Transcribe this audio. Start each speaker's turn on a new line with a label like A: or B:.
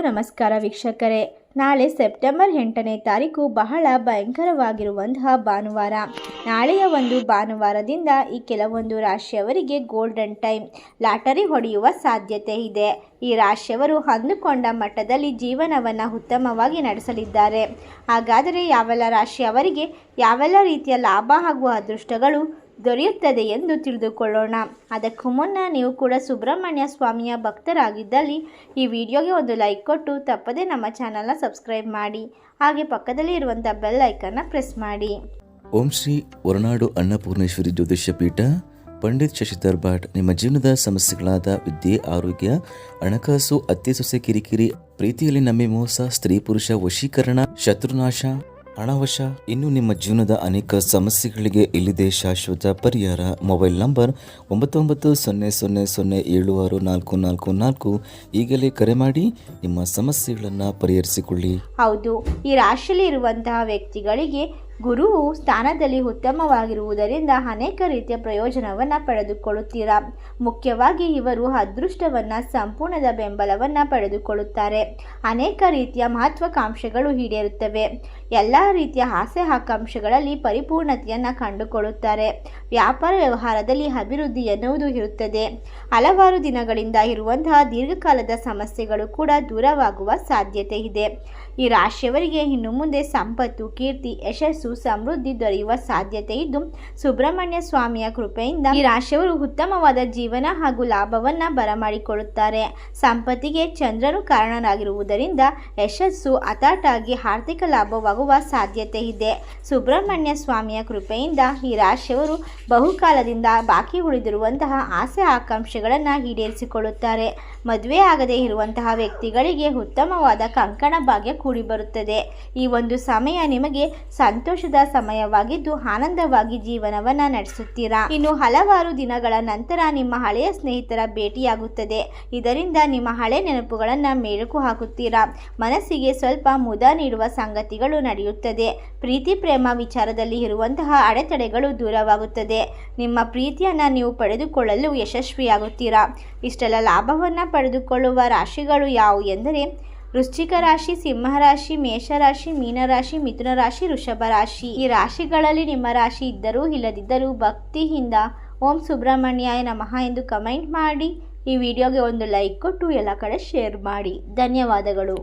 A: ನಮಸ್ಕಾರ ವೀಕ್ಷಕರೇ. ನಾಳೆ ಸೆಪ್ಟೆಂಬರ್ ಎಂಟನೇ ತಾರೀಕು ಬಹಳ ಭಯಂಕರವಾಗಿರುವಂತಹ ಭಾನುವಾರ. ನಾಳೆಯ ಒಂದು ಭಾನುವಾರದಿಂದ ಈ ಕೆಲವೊಂದು ರಾಶಿಯವರಿಗೆ ಗೋಲ್ಡನ್ ಟೈಮ್, ಲಾಟರಿ ಹೊಡೆಯುವ ಸಾಧ್ಯತೆ ಇದೆ. ಈ ರಾಶಿಯವರು ಅಂದುಕೊಂಡ ಮಟ್ಟದಲ್ಲಿ ಜೀವನವನ್ನು ಉತ್ತಮವಾಗಿ ನಡೆಸಲಿದ್ದಾರೆ. ಹಾಗಾದರೆ ಯಾವೆಲ್ಲ ರಾಶಿಯವರಿಗೆ ಯಾವೆಲ್ಲ ರೀತಿಯ ಲಾಭ ಹಾಗೂ ಅದೃಷ್ಟಗಳು ದೊರೆಯುತ್ತದೆ ಎಂದು ತಿಳಿದುಕೊಳ್ಳೋಣ. ಅದಕ್ಕೂ ಮುನ್ನ ನೀವು ಕೂಡ ಸುಬ್ರಹ್ಮಣ್ಯ ಸ್ವಾಮಿಯ ಭಕ್ತರಾಗಿದ್ದಲ್ಲಿ ಈ ವಿಡಿಯೋಗೆ ಒಂದು ಲೈಕ್ ಕೊಟ್ಟು ತಪ್ಪದೇ ನಮ್ಮ ಚಾನಲ್ನ ಸಬ್ಸ್ಕ್ರೈಬ್ ಮಾಡಿ. ಹಾಗೆ ಪಕ್ಕದಲ್ಲಿ ಇರುವಂಥ ಬೆಲ್ ಐಕನ್ನ ಪ್ರೆಸ್ ಮಾಡಿ.
B: ಓಂ ಶ್ರೀ ಹೊರನಾಡು ಅನ್ನಪೂರ್ಣೇಶ್ವರಿ ಜ್ಯೋತಿಷ್ಯ ಪೀಠ, ಪಂಡಿತ್ ಶಶಿಧರ್ ಭಟ್ ನಿಮ್ಮ ಜೀವನದ ಸಮಸ್ಯೆಗಳಾದ ವಿದ್ಯೆ, ಆರೋಗ್ಯ, ಹಣಕಾಸು ಅತ್ತೆ ಸೊಸೆ ಕಿರಿಕಿರಿ, ಪ್ರೀತಿಯಲ್ಲಿ ನಮ್ಮೆ ಮೋಸ, ಸ್ತ್ರೀ ಪುರುಷ ವಶೀಕರಣ, ಶತ್ರುನಾಶ ಹಣವಶ ಇನ್ನು ನಿಮ್ಮ ಜೀವನದ ಅನೇಕ ಸಮಸ್ಯೆಗಳಿಗೆ ಇಲ್ಲಿದೆ ಶಾಶ್ವತ ಪರಿಹಾರ. ಮೊಬೈಲ್ ನಂಬರ್ ಒಂಬತ್ತು ಒಂಬತ್ತು ಸೊನ್ನೆ ಸೊನ್ನೆ ಸೊನ್ನೆ ಏಳು ಆರು ನಾಲ್ಕು ನಾಲ್ಕು ನಾಲ್ಕು. ಈಗಲೇ ಕರೆ ಮಾಡಿ ನಿಮ್ಮ ಸಮಸ್ಯೆಗಳನ್ನು ಪರಿಹರಿಸಿಕೊಳ್ಳಿ.
A: ಹೌದು, ಈ ರಾಶಿಯಲ್ಲಿ ಇರುವಂತಹ ವ್ಯಕ್ತಿಗಳಿಗೆ ಗುರುವು ಸ್ಥಾನದಲ್ಲಿ ಉತ್ತಮವಾಗಿರುವುದರಿಂದ ಅನೇಕ ರೀತಿಯ ಪ್ರಯೋಜನವನ್ನು ಪಡೆದುಕೊಳ್ಳುತ್ತೀರಾ? ಮುಖ್ಯವಾಗಿ ಇವರು ಅದೃಷ್ಟವನ್ನು, ಸಂಪೂರ್ಣದ ಬೆಂಬಲವನ್ನು ಪಡೆದುಕೊಳ್ಳುತ್ತಾರೆ. ಅನೇಕ ರೀತಿಯ ಮಹತ್ವಾಕಾಂಕ್ಷೆಗಳು ಈಡೇರುತ್ತವೆ. ಎಲ್ಲ ರೀತಿಯ ಆಸೆ ಆಕಾಂಕ್ಷೆಗಳಲ್ಲಿ ಪರಿಪೂರ್ಣತೆಯನ್ನು ಕಂಡುಕೊಳ್ಳುತ್ತಾರೆ. ವ್ಯಾಪಾರ ವ್ಯವಹಾರದಲ್ಲಿ ಅಭಿವೃದ್ಧಿ ಎನ್ನುವುದು ಇರುತ್ತದೆ. ಹಲವಾರು ದಿನಗಳಿಂದ ಇರುವಂತಹ ದೀರ್ಘಕಾಲದ ಸಮಸ್ಯೆಗಳು ಕೂಡ ದೂರವಾಗುವ ಸಾಧ್ಯತೆ ಇದೆ. ಈ ರಾಶಿಯವರಿಗೆ ಇನ್ನು ಮುಂದೆ ಸಂಪತ್ತು, ಕೀರ್ತಿ, ಯಶಸ್ಸು ಸಮೃದ್ಧಿ ದೊರೆಯುವ ಸಾಧ್ಯತೆ ಇದ್ದು, ಸುಬ್ರಹ್ಮಣ್ಯ ಸ್ವಾಮಿಯ ಕೃಪೆಯಿಂದ ಈ ರಾಶಿಯವರು ಉತ್ತಮವಾದ ಜೀವನ ಹಾಗೂ ಲಾಭವನ್ನ ಬರಮಾಡಿಕೊಳ್ಳುತ್ತಾರೆ. ಸಂಪತ್ತಿಗೆ ಚಂದ್ರನು ಕಾರಣನಾಗಿರುವುದರಿಂದ ಯಶಸ್ಸು ಅತಾಟಾಗಿ ಆರ್ಥಿಕ ಲಾಭವಾಗುವ ಸಾಧ್ಯತೆ ಇದೆ. ಸುಬ್ರಹ್ಮಣ್ಯ ಸ್ವಾಮಿಯ ಕೃಪೆಯಿಂದ ಈ ರಾಶಿಯವರು ಬಹುಕಾಲದಿಂದ ಬಾಕಿ ಉಳಿದಿರುವಂತಹ ಆಸೆ ಆಕಾಂಕ್ಷೆಗಳನ್ನು ಈಡೇರಿಸಿಕೊಳ್ಳುತ್ತಾರೆ. ಮದುವೆ ಆಗದೇ ಇರುವಂತಹ ವ್ಯಕ್ತಿಗಳಿಗೆ ಉತ್ತಮವಾದ ಕಂಕಣ ಭಾಗ್ಯ ಕೂಡಿ ಬರುತ್ತದೆ ಈ ಒಂದು ಸಮಯ ನಿಮಗೆ ಸಂತೋಷದ ಸಮಯವಾಗಿದ್ದು ಆನಂದವಾಗಿ ಜೀವನವನ್ನ ನಡೆಸುತ್ತೀರಾ? ಇನ್ನು ಹಲವಾರು ದಿನಗಳ ನಂತರ ನಿಮ್ಮ ಹಳೆಯ ಸ್ನೇಹಿತರ ಭೇಟಿಯಾಗುತ್ತದೆ. ಇದರಿಂದ ನಿಮ್ಮ ಹಳೆ ನೆನಪುಗಳನ್ನ ಮೇಲುಕು ಹಾಕುತ್ತೀರಾ? ಮನಸ್ಸಿಗೆ ಸ್ವಲ್ಪ ಮುದ ನೀಡುವ ಸಂಗತಿಗಳು ನಡೆಯುತ್ತದೆ. ಪ್ರೀತಿ ಪ್ರೇಮ ವಿಚಾರದಲ್ಲಿ ಇರುವಂತಹ ಅಡೆತಡೆಗಳು ದೂರವಾಗುತ್ತದೆ. ನಿಮ್ಮ ಪ್ರೀತಿಯನ್ನ ನೀವು ಪಡೆದುಕೊಳ್ಳಲು ಯಶಸ್ವಿಯಾಗುತ್ತೀರಾ? ಇಷ್ಟೆಲ್ಲ ಲಾಭವನ್ನ ಪಡೆದುಕೊಳ್ಳುವ ರಾಶಿಗಳು ಯಾವುವು ಎಂದರೆ ವೃಶ್ಚಿಕ ರಾಶಿ ಸಿಂಹರಾಶಿ ಮೇಷರಾಶಿ ಮೀನರಾಶಿ ಮಿಥುನ ರಾಶಿ, ವೃಷಭ ರಾಶಿ. ಈ ರಾಶಿಗಳಲ್ಲಿ ನಿಮ್ಮ ರಾಶಿ ಇದ್ದರೂ ಇಲ್ಲದಿದ್ದರೂ ಭಕ್ತಿಯಿಂದ ಓಂ ಸುಬ್ರಹ್ಮಣ್ಯಾಯ ನಮಃ ಎಂದು ಕಮೆಂಟ್ ಮಾಡಿ. ಈ ವಿಡಿಯೋಗೆ ಒಂದು ಲೈಕ್ ಕೊಟ್ಟು ಎಲ್ಲ ಕಡೆ ಶೇರ್ ಮಾಡಿ. ಧನ್ಯವಾದಗಳು.